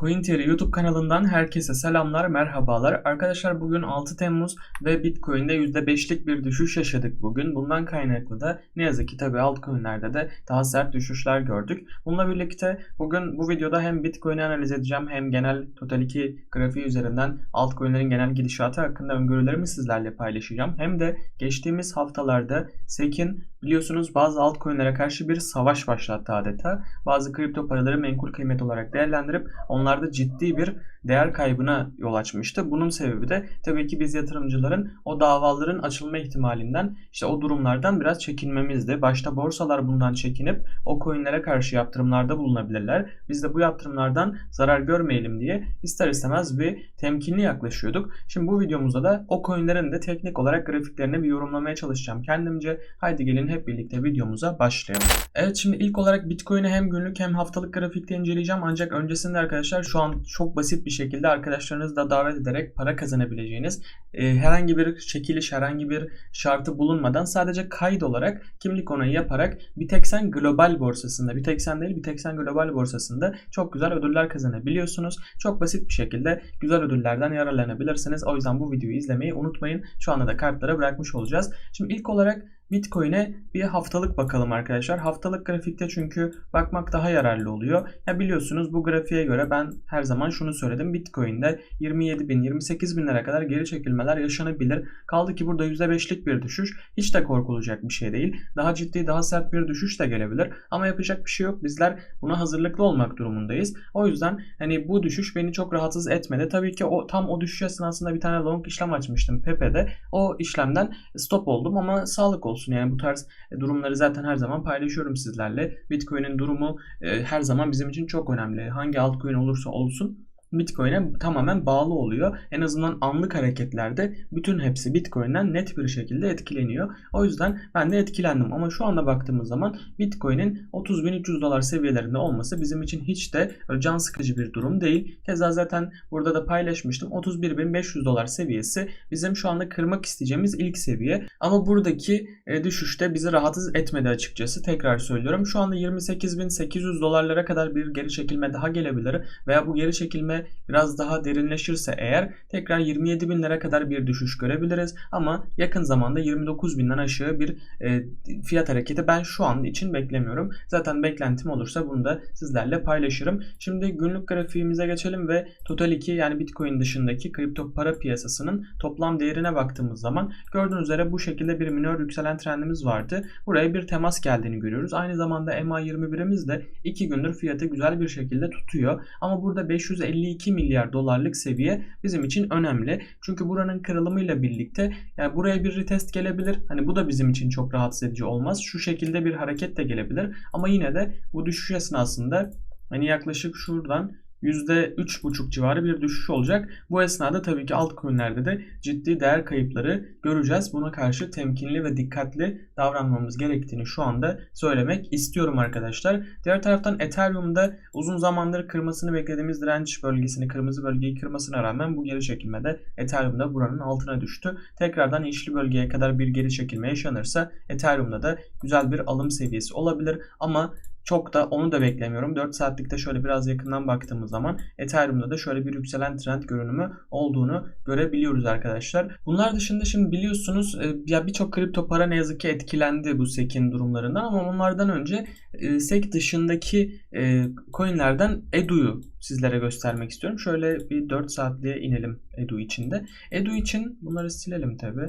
CoinTeary YouTube kanalından herkese selamlar, merhabalar. Arkadaşlar bugün 6 Temmuz ve Bitcoin'de %5'lik bir düşüş yaşadık bugün. Bundan kaynaklı da ne yazık ki tabii altcoin'lerde de daha sert düşüşler gördük. Bununla birlikte bugün bu videoda hem Bitcoin'i analiz edeceğim hem genel Total 2 grafiği üzerinden altcoin'lerin genel gidişatı hakkında öngörülerimi sizlerle paylaşacağım. Hem de geçtiğimiz haftalarda SEC'in biliyorsunuz bazı altcoin'lere karşı bir savaş başlattı adeta. Bazı kripto paraları menkul kıymet olarak değerlendirip onlarda ciddi bir değer kaybına yol açmıştı. Bunun sebebi de tabii ki biz yatırımcıların o davaların açılma ihtimalinden işte o durumlardan biraz çekinmemizdi. Başta borsalar bundan çekinip o coinlere karşı yaptırımlarda bulunabilirler. Biz de bu yaptırımlardan zarar görmeyelim diye ister istemez bir temkinli yaklaşıyorduk. Şimdi bu videomuzda da o coinlerin de teknik olarak grafiklerini bir yorumlamaya çalışacağım kendimce. Haydi gelin hep birlikte videomuza başlayalım. Evet şimdi ilk olarak Bitcoin'i hem günlük hem haftalık grafikte inceleyeceğim. Ancak öncesinde arkadaşlar şu an çok basit bir şekilde arkadaşlarınızı da davet ederek para kazanabileceğiniz e, herhangi bir çekiliş, herhangi bir şartı bulunmadan sadece kayıt olarak kimlik onayı yaparak Bitexen Global borsasında, Bitexen değil Bitexen Global borsasında çok güzel ödüller kazanabiliyorsunuz. Çok basit bir şekilde güzel ödüllerden yararlanabilirsiniz. O yüzden bu videoyu izlemeyi unutmayın. Şu anda da kartlara bırakmış olacağız. Şimdi ilk olarak Bitcoin'e bir haftalık bakalım arkadaşlar. Haftalık grafikte çünkü bakmak daha yararlı oluyor. Ya biliyorsunuz bu grafiğe göre ben her zaman şunu söyledim. Bitcoin'de 27 bin 28 binlere kadar geri çekilmeler yaşanabilir. Kaldı ki burada %5'lik bir düşüş hiç de korkulacak bir şey değil. Daha ciddi daha sert bir düşüş de gelebilir. Ama yapacak bir şey yok. Bizler buna hazırlıklı olmak durumundayız. O yüzden hani bu düşüş beni çok rahatsız etmedi. Tabii ki o tam o düşüş esnasında bir tane long işlem açmıştım Pepe'de. O işlemden stop oldum ama sağlık olsun olsun. Yani bu tarz e, durumları zaten her zaman paylaşıyorum sizlerle. Bitcoin'in durumu e, her zaman bizim için çok önemli. Hangi altcoin olursa olsun Bitcoin'e tamamen bağlı oluyor. En azından anlık hareketlerde bütün hepsi Bitcoin'den net bir şekilde etkileniyor. O yüzden ben de etkilendim. Ama şu anda baktığımız zaman Bitcoin'in 30.300 dolar seviyelerinde olması bizim için hiç de can sıkıcı bir durum değil. Keza zaten burada da paylaşmıştım. 31.500 dolar seviyesi bizim şu anda kırmak isteyeceğimiz ilk seviye. Ama buradaki e, düşüşte bizi rahatsız etmedi açıkçası. Tekrar söylüyorum. Şu anda 28.800 dolarlara kadar bir geri çekilme daha gelebilir veya bu geri çekilme biraz daha derinleşirse eğer tekrar 27 binlere kadar bir düşüş görebiliriz. Ama yakın zamanda 29 binden aşağı bir e, fiyat hareketi ben şu an için beklemiyorum. Zaten beklentim olursa bunu da sizlerle paylaşırım. Şimdi günlük grafiğimize geçelim ve Total 2 yani Bitcoin dışındaki kripto para piyasasının toplam değerine baktığımız zaman gördüğünüz üzere bu şekilde bir minor yükselen trendimiz vardı. Buraya bir temas geldiğini görüyoruz. Aynı zamanda MA21'imiz de 2 gündür fiyatı güzel bir şekilde tutuyor. Ama burada 550 52 milyar dolarlık seviye bizim için önemli. Çünkü buranın kırılımıyla birlikte yani buraya bir retest gelebilir. Hani bu da bizim için çok rahatsız edici olmaz. Şu şekilde bir hareket de gelebilir. Ama yine de bu düşüş esnasında hani yaklaşık şuradan %3,5 civarı bir düşüş olacak. Bu esnada tabii ki altcoin'lerde de ciddi değer kayıpları göreceğiz. Buna karşı temkinli ve dikkatli davranmamız gerektiğini şu anda söylemek istiyorum arkadaşlar. Diğer taraftan Ethereum'da uzun zamandır kırmasını beklediğimiz direnç bölgesini, kırmızı bölgeyi kırmasına rağmen bu geri çekilmede Ethereum'da buranın altına düştü. Tekrardan yeşil bölgeye kadar bir geri çekilme yaşanırsa Ethereum'da da güzel bir alım seviyesi olabilir ama çok da onu da beklemiyorum. 4 saatlikte şöyle biraz yakından baktığımız zaman Ethereum'da da şöyle bir yükselen trend görünümü olduğunu görebiliyoruz arkadaşlar. Bunlar dışında şimdi biliyorsunuz e, ya birçok kripto para ne yazık ki etkilendi bu SEC'in durumlarından ama onlardan önce e, SEC dışındaki e, coinlerden EDU'yu sizlere göstermek istiyorum. Şöyle bir 4 saatliğe inelim EDU içinde. EDU için bunları silelim tabi.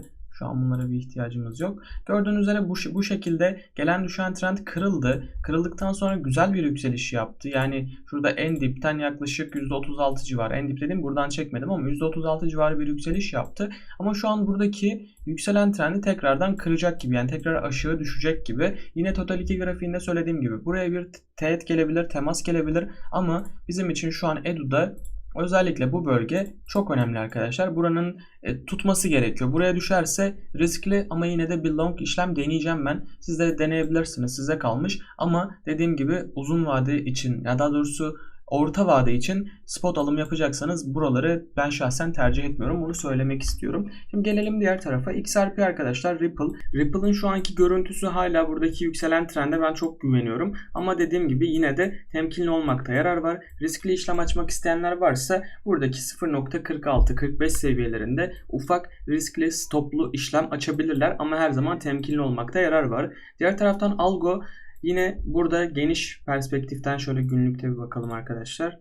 Şu an bunlara bir ihtiyacımız yok. Gördüğünüz üzere bu, bu şekilde gelen düşen trend kırıldı. Kırıldıktan sonra güzel bir yükseliş yaptı. Yani şurada en dipten yaklaşık %36 civarı. En dip dediğim buradan çekmedim ama %36 civarı bir yükseliş yaptı. Ama şu an buradaki yükselen trendi tekrardan kıracak gibi. Yani tekrar aşağı düşecek gibi. Yine Total 2 grafiğinde söylediğim gibi buraya bir teğet gelebilir, temas gelebilir ama bizim için şu an EDU'da Özellikle bu bölge çok önemli arkadaşlar. Buranın e, tutması gerekiyor. Buraya düşerse riskli ama yine de bir long işlem deneyeceğim ben. Siz de deneyebilirsiniz. Size kalmış. Ama dediğim gibi uzun vade için ya daha doğrusu orta vade için spot alım yapacaksanız buraları ben şahsen tercih etmiyorum. Bunu söylemek istiyorum. Şimdi gelelim diğer tarafa. XRP arkadaşlar Ripple. Ripple'ın şu anki görüntüsü hala buradaki yükselen trende ben çok güveniyorum. Ama dediğim gibi yine de temkinli olmakta yarar var. Riskli işlem açmak isteyenler varsa buradaki 0.46-45 seviyelerinde ufak riskli stoplu işlem açabilirler. Ama her zaman temkinli olmakta yarar var. Diğer taraftan Algo Yine burada geniş perspektiften şöyle günlükte bir bakalım arkadaşlar.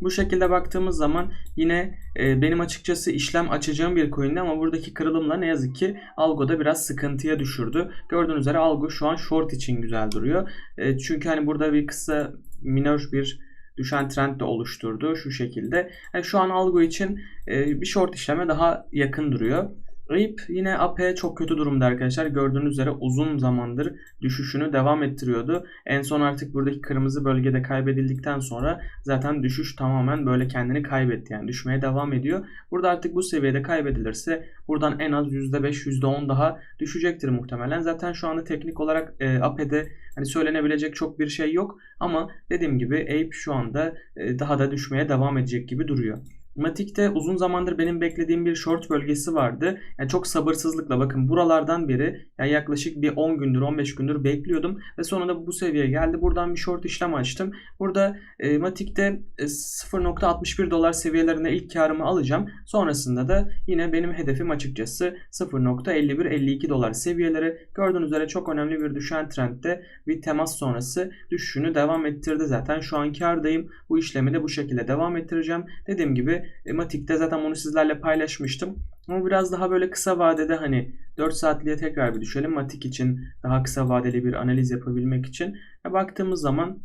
Bu şekilde baktığımız zaman yine e, benim açıkçası işlem açacağım bir coin'di ama buradaki kırılımla ne yazık ki Algo'da biraz sıkıntıya düşürdü. Gördüğünüz üzere Algo şu an short için güzel duruyor. E, çünkü hani burada bir kısa minor bir düşen trend de oluşturdu şu şekilde. Yani şu an Algo için e, bir short işleme daha yakın duruyor. RIP yine AP çok kötü durumda arkadaşlar. Gördüğünüz üzere uzun zamandır düşüşünü devam ettiriyordu. En son artık buradaki kırmızı bölgede kaybedildikten sonra zaten düşüş tamamen böyle kendini kaybetti. Yani düşmeye devam ediyor. Burada artık bu seviyede kaybedilirse buradan en az %5 %10 daha düşecektir muhtemelen. Zaten şu anda teknik olarak e, AP'de hani söylenebilecek çok bir şey yok. Ama dediğim gibi Ape şu anda e, daha da düşmeye devam edecek gibi duruyor. Matik'te uzun zamandır benim beklediğim bir short bölgesi vardı. Yani çok sabırsızlıkla bakın buralardan beri yani yaklaşık bir 10 gündür 15 gündür bekliyordum ve sonunda bu seviyeye geldi. Buradan bir short işlem açtım. Burada e, Matik'te e, 0.61 dolar seviyelerine ilk karımı alacağım. Sonrasında da yine benim hedefim açıkçası 0.51-52 dolar seviyeleri. Gördüğünüz üzere çok önemli bir düşen trendde bir temas sonrası düşüşünü devam ettirdi zaten. Şu an kardayım. Bu işlemi de bu şekilde devam ettireceğim. Dediğim gibi Matik'te zaten bunu sizlerle paylaşmıştım. Ama biraz daha böyle kısa vadede hani 4 saatliğe tekrar bir düşelim. Matik için daha kısa vadeli bir analiz yapabilmek için. E, baktığımız zaman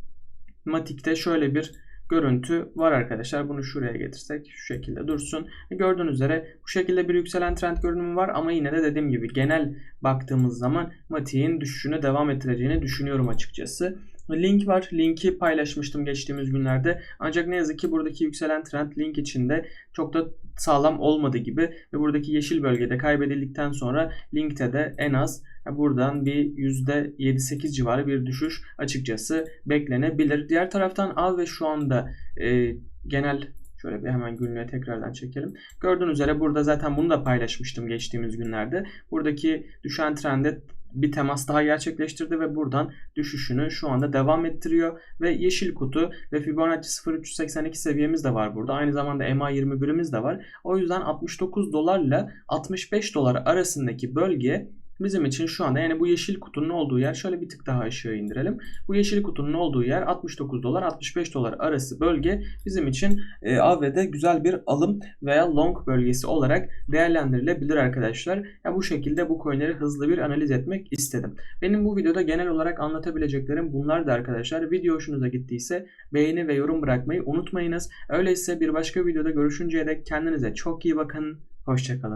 Matik'te şöyle bir görüntü var arkadaşlar. Bunu şuraya getirsek şu şekilde dursun. E, gördüğünüz üzere bu şekilde bir yükselen trend görünümü var ama yine de dediğim gibi genel baktığımız zaman Matik'in düşüşünü devam ettireceğini düşünüyorum açıkçası. Link var. Linki paylaşmıştım geçtiğimiz günlerde. Ancak ne yazık ki buradaki yükselen trend link içinde çok da sağlam olmadı gibi ve buradaki yeşil bölgede kaybedildikten sonra linkte de en az buradan bir %7-8 civarı bir düşüş açıkçası beklenebilir. Diğer taraftan al ve şu anda e, genel Şöyle bir hemen günlüğe tekrardan çekelim. Gördüğünüz üzere burada zaten bunu da paylaşmıştım geçtiğimiz günlerde. Buradaki düşen trende bir temas daha gerçekleştirdi ve buradan düşüşünü şu anda devam ettiriyor ve yeşil kutu ve Fibonacci 0382 seviyemiz de var burada. Aynı zamanda MA21'imiz de var. O yüzden 69 dolarla 65 dolar arasındaki bölge bizim için şu anda yani bu yeşil kutunun olduğu yer şöyle bir tık daha aşağı indirelim. Bu yeşil kutunun olduğu yer 69 dolar 65 dolar arası bölge bizim için e, AV'de güzel bir alım veya long bölgesi olarak değerlendirilebilir arkadaşlar. Ya bu şekilde bu coinleri hızlı bir analiz etmek istedim. Benim bu videoda genel olarak anlatabileceklerim bunlar da arkadaşlar. Video hoşunuza gittiyse beğeni ve yorum bırakmayı unutmayınız. Öyleyse bir başka videoda görüşünceye dek kendinize çok iyi bakın. Hoşçakalın.